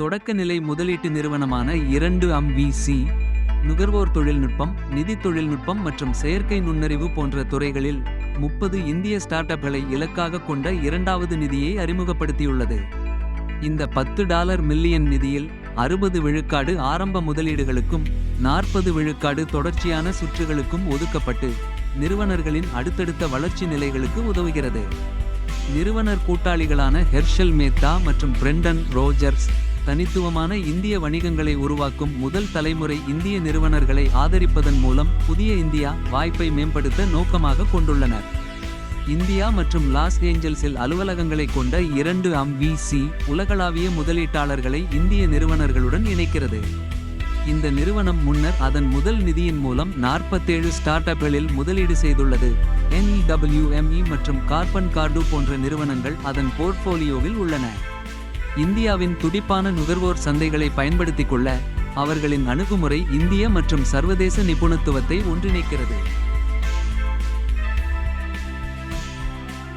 தொடக்கநிலை முதலீட்டு நிறுவனமான இரண்டு அம் விசி நுகர்வோர் தொழில்நுட்பம் நிதி தொழில்நுட்பம் மற்றும் செயற்கை நுண்ணறிவு போன்ற துறைகளில் முப்பது இந்திய ஸ்டார்ட் அப்களை இலக்காக கொண்ட இரண்டாவது நிதியை அறிமுகப்படுத்தியுள்ளது. இந்த பத்து டாலர் மில்லியன் நிதியில் அறுபது விழுக்காடு ஆரம்ப முதலீடுகளுக்கும் நாற்பது விழுக்காடு தொடர்ச்சியான சுற்றுகளுக்கும் ஒதுக்கப்பட்டு நிறுவனர்களின் அடுத்தடுத்த வளர்ச்சி நிலைகளுக்கு உதவுகிறது. நிறுவனர் கூட்டாளிகளான ஹெர்ஷல் மேத்தா மற்றும் பிரெண்டன் ரோஜர்ஸ் தனித்துவமான இந்திய வணிகங்களை உருவாக்கும் முதல் தலைமுறை இந்திய நிறுவனர்களை ஆதரிப்பதன் மூலம் புதிய இந்தியா வாய்ப்பை மேம்படுத்த நோக்கமாக கொண்டுள்ளனர். இந்தியா மற்றும் லாஸ் ஏஞ்சல்ஸில் அலுவலகங்களை கொண்ட இரண்டு அம்விசி உலகளாவிய முதலீட்டாளர்களை இந்திய நிறுவனர்களுடன் இணைக்கிறது. இந்த நிறுவனம் முன்னர் அதன் முதல் நிதியின் மூலம் நாற்பத்தேழு ஸ்டார்ட் அப்களில் முதலீடு செய்துள்ளது. என்இடபிள்யூஎம்இ மற்றும் கார்பன் கார்டு போன்ற நிறுவனங்கள் அதன் போர்ட்ஃபோலியோவில் உள்ளன. இந்தியாவின் துடிப்பான நுகர்வோர் சந்தைகளை பயன்படுத்திக் கொள்ள அவர்களின் அணுகுமுறை இந்திய மற்றும் சர்வதேச நிபுணத்துவத்தை ஒன்றிணைக்கிறது.